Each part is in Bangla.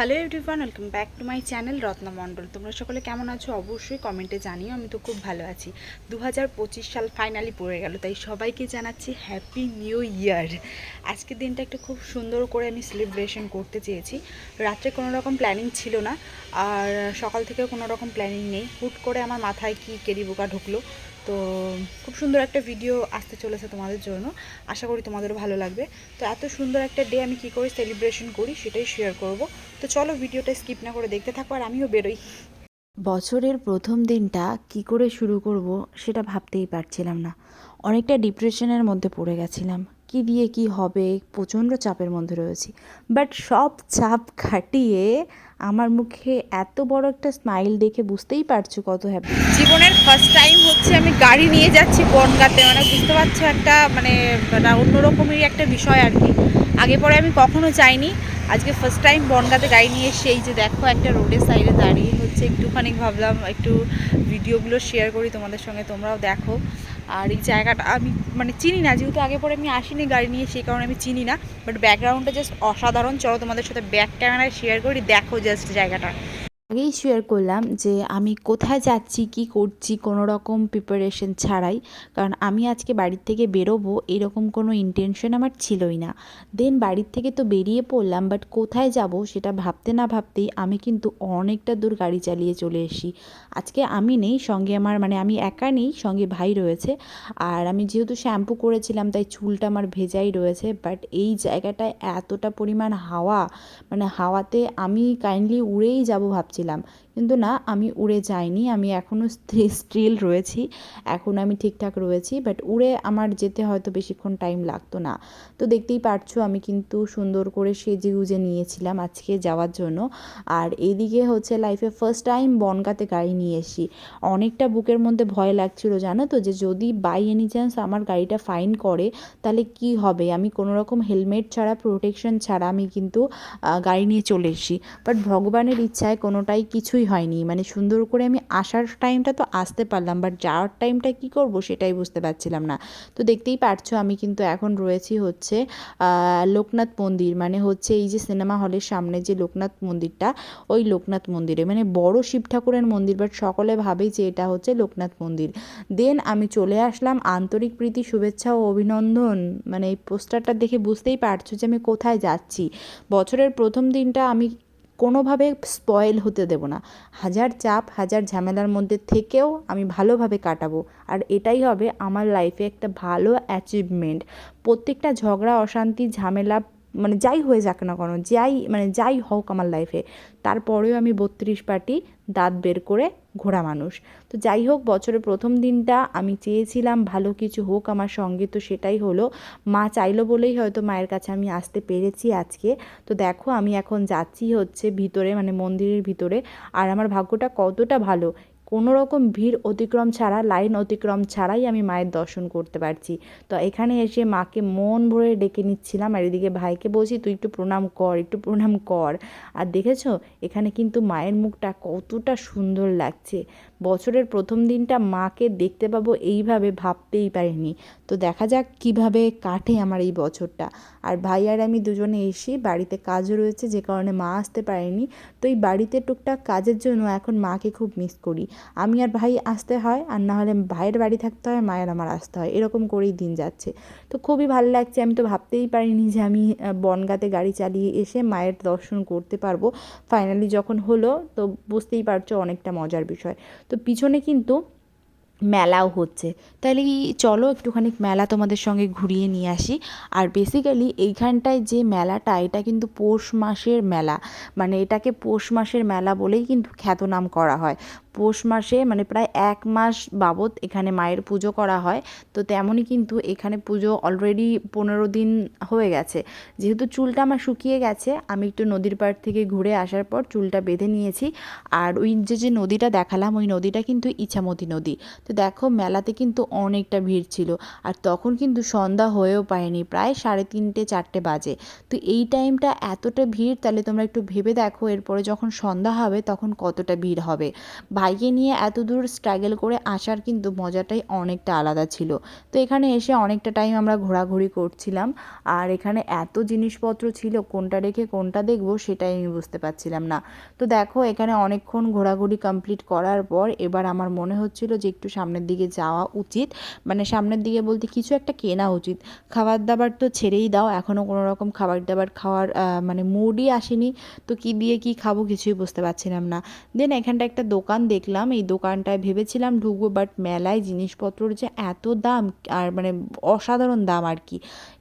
Hello everyone welcome back to my channel Ratna Mondal তোমরা সকলে কেমন আছো? অবশ্যই কমেন্টে জানিও, আমি তো খুব ভালো আছি। দু হাজার পঁচিশ সাল ফাইনালি পড়ে গেল, তাই সবাইকে জানাচ্ছি হ্যাপি নিউ ইয়ার আজকের দিনটা একটু খুব সুন্দর করে আমি সেলিব্রেশন করতে চেয়েছি। রাত্রে কোনো রকম প্ল্যানিং ছিল না, আর সকাল থেকেও কোনো রকম প্ল্যানিং নেই। হুট করে আমার মাথায় কি কেরি বোকা ঢুকলো তো খুব সুন্দর একটা ভিডিও আসতে চলেছে তোমাদের জন্য। আশা করি তোমাদেরও ভালো লাগবে। তো এত সুন্দর একটা ডে আমি কি করে সেলিব্রেশন করি সেটাই শেয়ার করব। তো চলো ভিডিওটা স্কিপ না করে দেখতে থাকো আর আমিও বেরোই। বছরের প্রথম দিনটা কি করে শুরু করব সেটা ভাবতেই পারছিলাম না। অনেকটা ডিপ্রেশনের মধ্যে পড়ে গেছিলাম। কি দিয়ে কি হবে, প্রচণ্ড চাপের মধ্যে রয়েছি। বাট সব চাপ কাটিয়ে আমার মুখে এত বড় একটা স্মাইল দেখে বুঝতেই পারছ কত হ্যাপি জীবনের ফার্স্ট টাইম হচ্ছে আমি গাড়ি নিয়ে যাচ্ছি বনগাতে। মানে বুঝতে পারছ একটা মানে অন্যরকমেরই একটা বিষয় আর কি। আগে পরে আমি কখনো যাইনি। আজকে ফার্স্ট টাইম বনগাতে গাড়ি নিয়ে এসে এই যে দেখো একটা রোডের সাইডে দাঁড়িয়ে হচ্ছে, একটুখানি ভাবলাম একটু ভিডিওগুলো শেয়ার করি তোমাদের সঙ্গে, তোমরাও দেখো। আর এই জায়গাটা আমি মানে চিনি না, যেহেতু আগে পরে আমি আসিনি গাড়ি নিয়ে, সেই কারণে আমি চিনি না। বাট ব্যাকগ্রাউন্ডটা জাস্ট অসাধারণ। চলো তোমাদের সাথে ব্যাক ক্যামেরায় শেয়ার করি, দেখো জাস্ট জায়গাটা। আগেই শেয়ার করলাম যে আমি কোথায় যাচ্ছি, কি করছি, কোনো রকম প্রিপারেশন ছাড়াই। কারণ আমি আজকে বাড়ির থেকে বেরোবো এরকম কোনো ইন্টেনশন আমার ছিলই না। দেন বাড়ির থেকে তো বেরিয়ে পড়লাম বাট কোথায় যাব সেটা ভাবতে না ভাবতেই আমি কিন্তু অনেকটা দূর গাড়ি চালিয়ে চলে এসি আজকে আমি নেই, সঙ্গে আমার মানে আমি একা নেই, সঙ্গে ভাই রয়েছে। আর আমি যেহেতু শ্যাম্পু করেছিলাম, তাই চুলটা আমার ভেজাই রয়েছে। বাট এই জায়গাটায় এতটা পরিমাণ হাওয়া মানে হাওয়াতে আমি কাইন্ডলি উড়েই যাব ভাবছিলাম কিন্তু না, আমি উড়ে যাইনি। আমি এখনও স্টিল রয়েছি। এখন আমি ঠিকঠাক রয়েছি বাট উড়ে আমার যেতে হয়তো বেশিক্ষণ টাইম লাগতো না। তো দেখতেই পারছ, আমি কিন্তু সুন্দর করে সেজে গুজে নিয়েছিলাম আজকে যাওয়ার জন্য। আর এদিকে হচ্ছে লাইফে ফার্স্ট টাইম বনগাতে গাড়ি নিয়ে এসি অনেকটা বুকের মধ্যে ভয় লাগছিল, জানো তো? যে যদি বাই এনি চান্স আমার গাড়িটা ফাইন করে, তাহলে কি হবে? আমি কোনো রকম হেলমেট ছাড়া প্রোটেকশন ছাড়া আমি কিন্তু গাড়ি নিয়ে চলে এসেছি। বাট ভগবানের ইচ্ছায় কোনোটাই কিছুই হয়নি। মানে সুন্দর করে আমি আসার টাইমটা তো আসতে পারলাম বাট যাওয়ার টাইমটা কি করব সেটাই বুঝতে পারছিলাম না। তো দেখতেই পারছ আমি কিন্তু এখন রয়েছি হচ্ছে লোকনাথ মন্দির। মানে হচ্ছে এই যে সিনেমা হলের সামনে যে লোকনাথ মন্দিরটা, ওই লোকনাথ মন্দিরে। মানে বড় শিব ঠাকুরের মন্দির বাট সকলে ভাবে যে এটা হচ্ছে লোকনাথ মন্দির। দেন আমি চলে আসলাম, আন্তরিক প্রীতি, শুভেচ্ছা ও অভিনন্দন। মানে এই পোস্টারটা দেখে বুঝতেই পারছ যে আমি কোথায় যাচ্ছি। বছরের প্রথম দিনটা আমি কোনোভাবে স্পয়েল হতে দেব না। হাজার চাপ, হাজার ঝামেলার মধ্যে থেকেও আমি ভালোভাবে কাটাবো। আর এটাই হবে আমার লাইফে একটা ভালো অ্যাচিভমেন্ট প্রত্যেকটা ঝগড়া, অশান্তি, ঝামেলা মানে যাই হয়ে যাক না কেন, যাই মানে যাই হোক আমার লাইফে তারপরেও আমি বত্রিশ পাটি দাঁত বের করে ঘোরা মানুষ। তো যাই হোক, বছরের প্রথম দিনটা আমি চেয়েছিলাম ভালো কিছু হোক আমার সঙ্গে, তো সেটাই হলো, মা চাইলো বলেই হয়তো মায়ের কাছে আমি আসতে পেরেছি আজকে। তো দেখো, আমি এখন যাচ্ছি হচ্ছে ভিতরে মানে মন্দিরের ভিতরে, আর আমার ভাগ্যটা কতটা ভালো কোনো রকম ভিড় অতিক্রম ছাড়া, লাইন অতিক্রম ছাড়াই আমি মায়ের দর্শন করতে পারছি। তো এখানে এসে মাকে মন ভরে ডেকে নিচ্ছিলাম আর এদিকে ভাইকে বলছি, তুই একটু প্রণাম কর, একটু প্রণাম কর। আর দেখেছ, এখানে কিন্তু মায়ের মুখটা কতটা সুন্দর লাগছে। বছরের প্রথম দিনটা মাকে দেখতে পাবো এইভাবে ভাবতেই পারিনি। তো দেখা যাক কীভাবে কাটে আমার এই বছরটা। আর ভাই আর আমি দুজনে এসি বাড়িতে কাজও রয়েছে, যে কারণে মা আসতে পারেনি। তো এই বাড়িতে টুকটাক কাজের জন্য এখন মাকে খুব মিস করি। আমি আর ভাই আসতে হয়, আর না হলে ভাইয়ের বাড়ি থাকতে হয়, মায়ের আমার আসতে হয়। এরকম করেই দিন যাচ্ছে। তো খুবই ভালো লাগছে। আমি তো ভাবতেই পারিনি যে আমি বনগাঁতে গাড়ি চালিয়ে এসে মায়ের দর্শন করতে পারব। ফাইনালি যখন হলো, তো বুঝতেই পারছ অনেকটা মজার বিষয়। তো পিছনে কিন্তু মেলাও হচ্ছে। তাহলে চলো একটুখানি মেলা তোমাদের সঙ্গে ঘুরিয়ে নিয়ে আসি। আর বেসিক্যালি এইখানটায় যে মেলাটা, এটা কিন্তু পৌষ মাসের মেলা। মানে এটাকে পৌষ মাসের মেলা বলেই কিন্তু খ্যাতনাম করা হয়। পৌষ মাসে মানে প্রায় এক মাস বাবদ এখানে মায়ের পুজো করা হয়। তো তেমনই কিন্তু এখানে পুজো অলরেডি পনেরো দিন হয়ে গেছে। যেহেতু চুলটা আমার শুকিয়ে গেছে, আমি একটু নদীর পাড় থেকে ঘুরে আসার পর চুলটা বেঁধে নিয়েছি। আর ওই যে যে নদীটা দেখালাম, ওই নদীটা কিন্তু ইছামতি নদী। তো দেখো মেলাতে কিন্তু অনেকটা ভিড় ছিল। আর তখন কিন্তু সন্ধ্যা হয়েও পায়নি, প্রায় সাড়ে তিনটে, চারটে বাজে। তো এই টাইমটা এতটা ভিড়, তাহলে তোমরা একটু ভেবে দেখো, এরপরে যখন সন্ধ্যা হবে তখন কতটা ভিড় হবে। ভাইকে নিয়ে এত দূর স্ট্রাগল করে আসার কিন্তু মজাটাই অনেকটা আলাদা ছিল। তো এখানে এসে অনেকটা টাইম আমরা ঘোরাঘুরি করছিলাম। আর এখানে এত জিনিসপত্র ছিল, কোনটা রেখে কোনটা দেখব সেটাই আমি বুঝতে পারছিলাম না। তো দেখো, এখানে অনেকক্ষণ ঘোরাঘুরি কমপ্লিট করার পর এবার আমার মনে হচ্ছিল যে একটু সামনের দিকে যাওয়া উচিত। মানে সামনের দিকে বলতে কিছু একটা কেনা উচিত। খাবার দাবার তো ছেড়েই দাও এখনও কোনো রকম খাবার দাবার খাওয়ার মানে মুডই আসেনি। তো কি দিয়ে কি খাব কিছুই বুঝতে পারছিলাম না। দেন এখানটা একটা দোকান দেখলাম, এই দোকানটায় ভেবেছিলাম ঢুকবো বাট মেলায় জিনিসপত্রর যে এত দাম, আর মানে অসাধারণ দাম আর কি।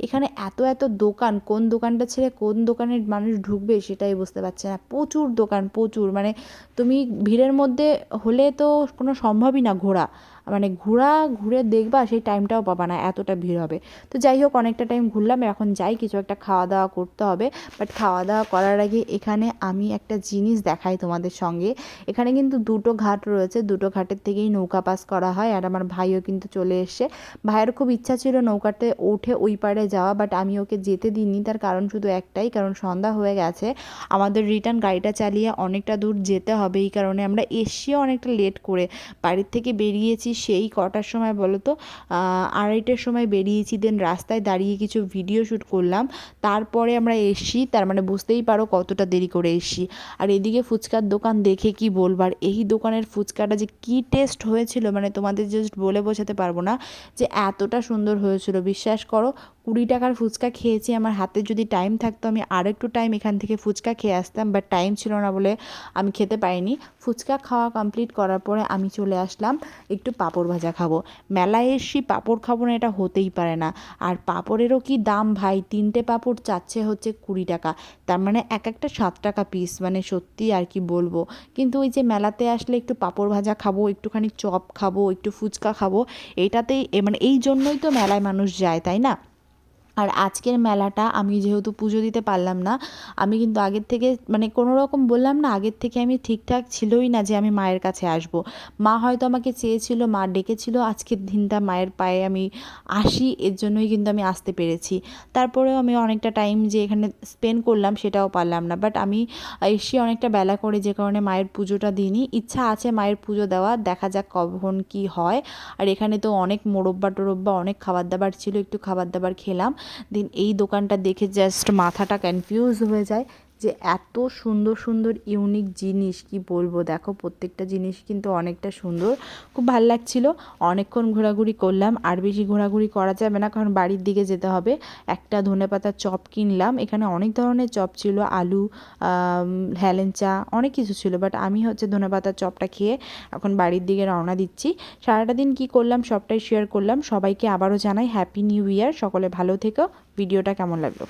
এখানে এত এত দোকান, কোন দোকানটা ছেড়ে কোন দোকানের মানুষ ঢুকবে সেটাই বুঝতে পারছে না। প্রচুর দোকান, প্রচুর মানে তুমি ভিড়ের মধ্যে হলে তো কোনো সম্ভবই না ঘোরা। মানে ঘোরা, ঘুরে দেখবা সেই টাইমটাও পাবা না, এতটা ভিড় হবে। তো যাই হোক, অনেকটা টাইম ঘুরলাম, এখন যাই, কিছু একটা খাওয়া দাওয়া করতে হবে। বাট খাওয়া দাওয়া করার আগে এখানে আমি একটা জিনিস দেখাই তোমাদের সঙ্গে। এখানে কিন্তু দুটো ঘাট রয়েছে, দুটো ঘাটের থেকেই নৌকা পাস করা হয়। আর আমার ভাইও কিন্তু চলে এসছে। ভাইয়ের খুব ইচ্ছা ছিল নৌকাতে উঠে ওই পারে যাওয়া বাট আমি ওকে যেতে দিইনি। তার কারণ শুধু একটাই, কারণ সন্ধ্যা হয়ে গেছে। আমাদের রিটার্ন গাড়িটা চালিয়ে অনেকটা দূর যেতে হবে। এই কারণে আমরা এসেও অনেকটা লেট করে বাড়ির থেকে বেরিয়েছি। সেই কটার সময় বলো তো আড়াইটার সময় বেরিয়েছি দেন রাস্তায় দাঁড়িয়ে কিছু ভিডিও শ্যুট করলাম। তারপরে আমরা এসছি, তার মানে বুঝতেই পারো কতটা দেরি করে এসছি। আর এদিকে ফুচকার দোকান দেখে কি বলবার এই দোকানের ফুচকাটা যে কি টেস্ট হয়েছিল মানে তোমাদের জাস্ট বলে বোঝাতে পারব না, যে এতটা সুন্দর হয়েছিল। বিশ্বাস করো কুড়ি টাকার ফুচকা খেয়েছি, আমার হাতে যদি টাইম থাকতো, আমি আর একটু টাইম এখান থেকে ফুচকা খেয়ে আসতাম বাট টাইম ছিল না বলে আমি খেতে পাইনি ফুচকা খাওয়া কমপ্লিট করার পরে আমি চলে আসলাম একটু পাঁপড় ভাজা খাব। মেলায় এসছি পাঁপড় খাব না, এটা হতেই পারে না। আর পাঁপড়েরও কি দাম ভাই? তিনটে পাঁপড় চাচ্ছে হচ্ছে কুড়ি টাকা। তার মানে এক একটা সাত টাকা পিস মানে সত্যি আর কি বলব। কিন্তু ওই যে মেলাতে আসলে একটু পাঁপড় ভাজা খাব, একটুখানি চপ খাব, একটু ফুচকা খাব, এটাতেই মানে এই জন্যই তো মেলায় মানুষ যায়, তাই না? আর আজকের মেলাটা আমি যেহেতু পুজো দিতে পারলাম না, আমি কিন্তু আগের থেকে মানে কোনো রকম বললাম না, আগের থেকে আমি ঠিকঠাক ছিলই না যে আমি মায়ের কাছে আসব। মা হয়তো আমাকে চেয়েছিল, মা ডেকেছিল, আজকের দিনটা মায়ের পায়ে আমি আসি, এর জন্যই কিন্তু আমি আসতে পেরেছি। তারপরেও আমি অনেকটা টাইম যে এখানে স্পেন্ড করলাম সেটাও পারলাম না বাট আমি এসে অনেকটা বেলা করে যে কারণে মায়ের পুজোটা দিইনি। ইচ্ছা আছে মায়ের পুজো দেওয়া দেখা যাক কখন কি হয়। আর এখানে তো অনেক মোরব্বা টোরব্বা অনেক খাবার দাবার ছিল, একটু খাবার দাবার খেলাম। দেন এই দোকানটা দেখে জাস্ট মাথাটা কনফিউজ হয়ে যায়। যে এত সুন্দর সুন্দর ইউনিক জিনিস কি বলব? দেখো প্রত্যেকটা জিনিস কিন্তু অনেকটা সুন্দর। খুব ভালো লাগছিল। অনেকক্ষণ ঘোরাঘুরি করলাম। আর বেশি ঘোরাঘুরি করা যাবে না কারণ বাড়ির দিকে যেতে হবে। একটা ধনেপাতার চপ কিনলাম। এখানে অনেক ধরনের চপ ছিল। আলু আম, হেলেঞ্চা অনেক কিছু ছিল। বাট আমি হচ্ছে ধনেপাতার চপটা খেয়ে এখন বাড়ির দিকে রওনা দিচ্ছি। সারাটা দিন কি করলাম সবটাই শেয়ার করলাম। সবাইকে আবারও জানাই হ্যাপি নিউ ইয়ার সকলে ভালো থেকো। ভিডিওটা কেমন লাগল?